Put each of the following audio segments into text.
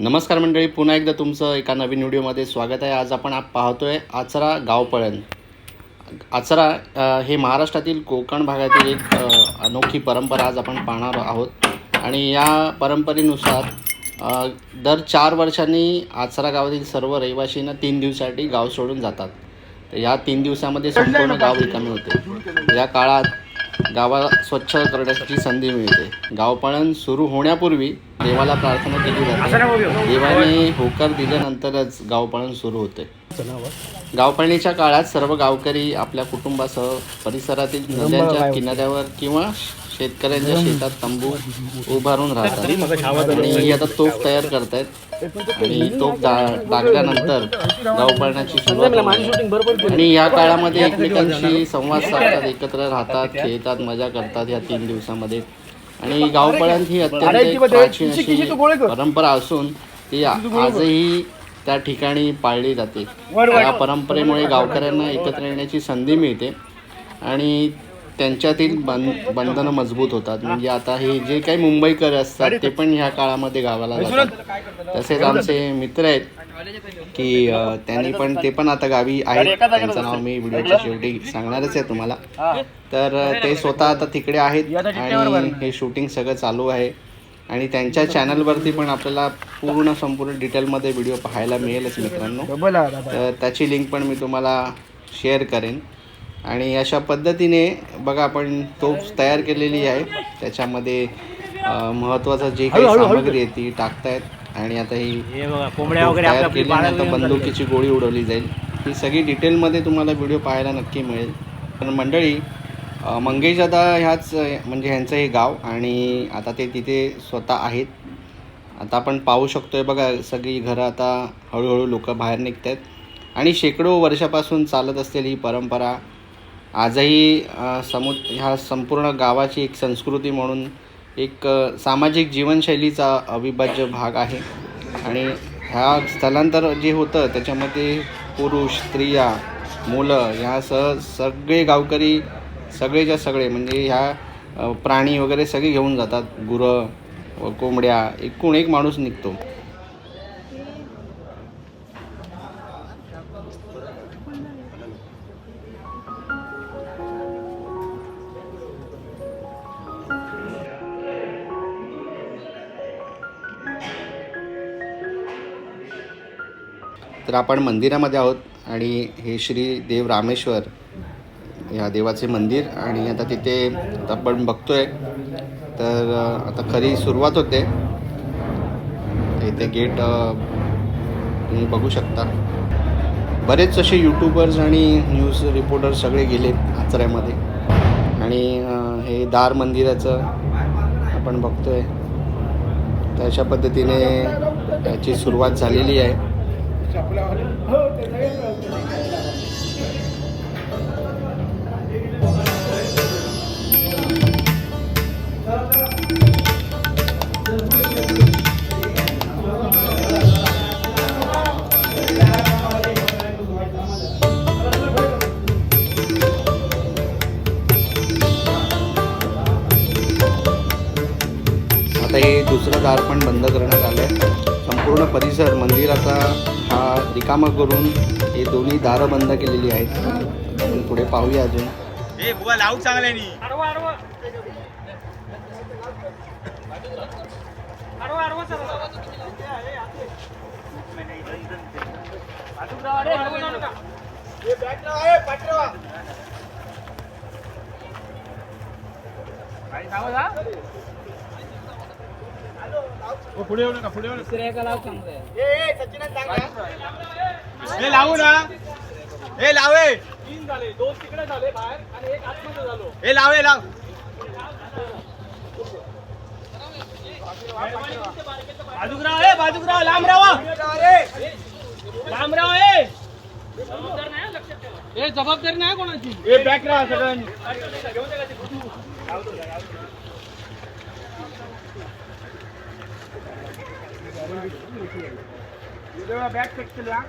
नमस्कार मंडळी पुन्हा एकदा तुमचं एका नवीन व्हिडिओमध्ये स्वागत आहे. आज आपण पाहतो पाहतोय आचरा गावपळण. आचरा हे महाराष्ट्रातील कोकण भागातील एक अनोखी परंपरा आज आपण पाहणार आहोत. आणि या परंपरेनुसार दर चार वर्षांनी आचरा गावातील सर्व रहिवाशींना तीन दिवसासाठी गाव सोडून जातात. तर या तीन दिवसामध्ये संपूर्ण गाव रिकामे होते. या काळात गावाला स्वच्छ करण्याची संधी मिळते. गावपळण सुरू होण्यापूर्वी देवाला प्रार्थना केली जाते. देवाने होकार दिल्यानंतरच गावपळण सुरू होते. गावपळणीच्या काळात सर्व गावकरी आपल्या कुटुंबासह परिसरातील नद्यांच्या किनाऱ्यावर किंवा शेतकऱ्यांच्या शेतात तंबू उभारून राहतात. आणि आता तोफ तयार करतायत. आणि तोफ टाकल्यानंतर गावपळणाची सुरुवात होते. आणि या काळामध्ये एकमेकांशी संवाद साधतात एकत्र राहतात खेळतात मजा करतात या तीन दिवसामध्ये. आणि गावपळण ही अत्यंत एक प्राचीन अशी परंपरा असून ती आजही त्या ठिकाणी पाळली जाते. या परंपरेमुळे गावकऱ्यांना एकत्र येण्याची संधी मिळते. आणि त्यांच्यातील बं बंधनं मजबूत होतात. म्हणजे आता हे जे काही मुंबईकर असतात ते पण ह्या काळामध्ये गावाला जातात. तसेच आमचे मित्र आहेत की त्यांनी पण ते पण आता गावी आहेत. त्यांचं नाव मी व्हिडिओच्या शेवटी सांगणारच आहे तुम्हाला. तर ते स्वतः आता तिकडे आहेत आणि हे शूटिंग सगळं चालू आहे. आणि त्यांच्या चॅनलवरती पण आपल्याला पूर्ण संपूर्ण डिटेलमध्ये व्हिडिओ पाहायला मिळेलच मित्रांनो. तर त्याची लिंक पण मी तुम्हाला शेअर करेन. आणि अशा पद्धतीने बघा आपण तोफ तयार केलेली आहे. त्याच्यामध्ये महत्त्वाचं जे काही सामग्री आहे ती टाकतायत. आणि आता ही हे कोंबड्या वगैरे तयार केल्यानंतर बंदुकीची गोळी उडवली जाईल. ही सगळी डिटेलमध्ये तुम्हाला व्हिडिओ पाहायला नक्की मिळेल. पण मंडळी मंगेश दादा ह्याच म्हणजे ह्यांचं हे गाव आणि आता ते तिथे स्वतः आहेत. आता आपण पाहू शकतोय बघा सगळी घरं आता हळूहळू लोक बाहेर निघत आहेत आणि शेकडो वर्षापासून चालत असलेली ही परंपरा आजही समु ह्या संपूर्ण गावाची एक संस्कृती म्हणून एक सामाजिक जीवनशैलीचा अविभाज्य भाग आहे. आणि ह्या स्थलांतर जे होतं त्याच्यामध्ये पुरुष स्त्रिया मुलं ह्यासह सगळे गावकरी सगळेच्या सगळे म्हणजे ह्या प्राणी वगैरे सगळे घेऊन जातात. गुरं व कोंबड्या एकूण एक माणूस निघतो. तर आपण मंदिरामध्ये आहोत आणि हे श्री देव रामेश्वर या देवाचे मंदिर आणि आता तिथे आपण बघतोय. तर आता खरी सुरुवात होते. इथे गेट तुम्ही बघू शकता. बरेच असे यूट्यूबर्स आणि न्यूज रिपोर्टर सगळे गेले आचऱ्यामध्ये. आणि हे दार मंदिराचं आपण बघतोय. तर अशा पद्धतीने याची सुरुवात झालेली आहे. आता हे दुसरं दार पण बंद करण्यात आलं आहे संपूर्ण परिसर मंदिराचा हा रिकामा करून हे दोन्ही दारं बंद केलेली आहेत. आपण पुढे पाहूया अजून. ए लावू पुढे येऊ नका पुढे येऊ नका. हे लावू ना. हे लावे तीन झाले दोन तिकडे झाले बाहेर आणि एक आतमध्ये झालो. हे लावे लाव. बाजूकराव ए बाजूकराव लांब राहा लांब राहा ए. हे जबाबदारी नाही कोणाची? हे बॅक राहा सगळ्यांनी. బ్యాగ్ తెచ్చులా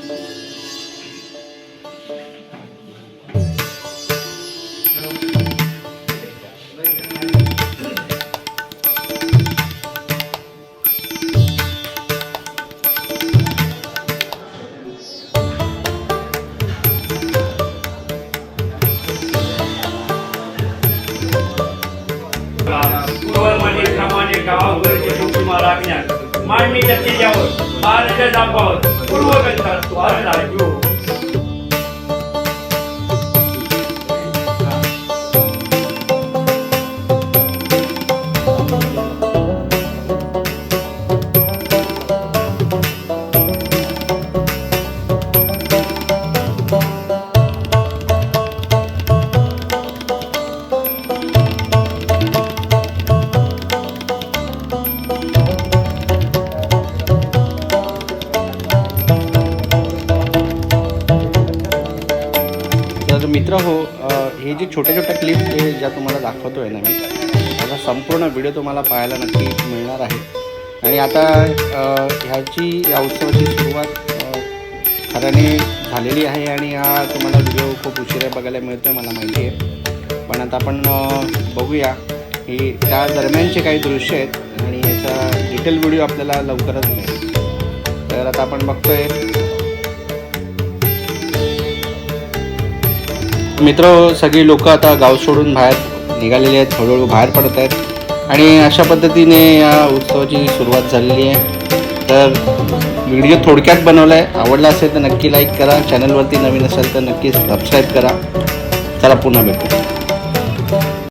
Thank you. होता. प्रमाणे गावाघरचे कुटुंबा लागण्यास मांडणी नक्की द्यावं महाराजा मित्र हो हे जे छोट्या छोट्या क्लिप जे ज्या तुम्हाला दाखवतो आहे ना मी त्याचा संपूर्ण व्हिडिओ तुम्हाला पाहायला नक्की मिळणार आहे. आणि आता ह्याची या उत्सवाची सुरुवात खऱ्याने झालेली आहे आणि हा तुम्हाला व्हिडिओ खूप उशिरा बघायला मिळतो आहे मला माहिती आहे. पण आता आपण बघूया की त्या दरम्यानचे काही दृश्य आहेत आणि याचा डिटेल व्हिडिओ आपल्याला लवकरच मिळेल. तर आता आपण बघतोय मित्र सगळी लोक आता गाव सोडून बाहेर निघालेले आहेत हळूहळू बाहेर पडत आहेत. आणि अशा पद्धतीने या उत्सवाची सुरुवात झालेली आहे. तर व्हिडिओ थोडक्यात बनवला आहे आवडला असेल तर नक्की लाईक करा. चॅनलवरती नवीन असेल तर नक्की सबस्क्राईब करा. चला पुन्हा भेटू.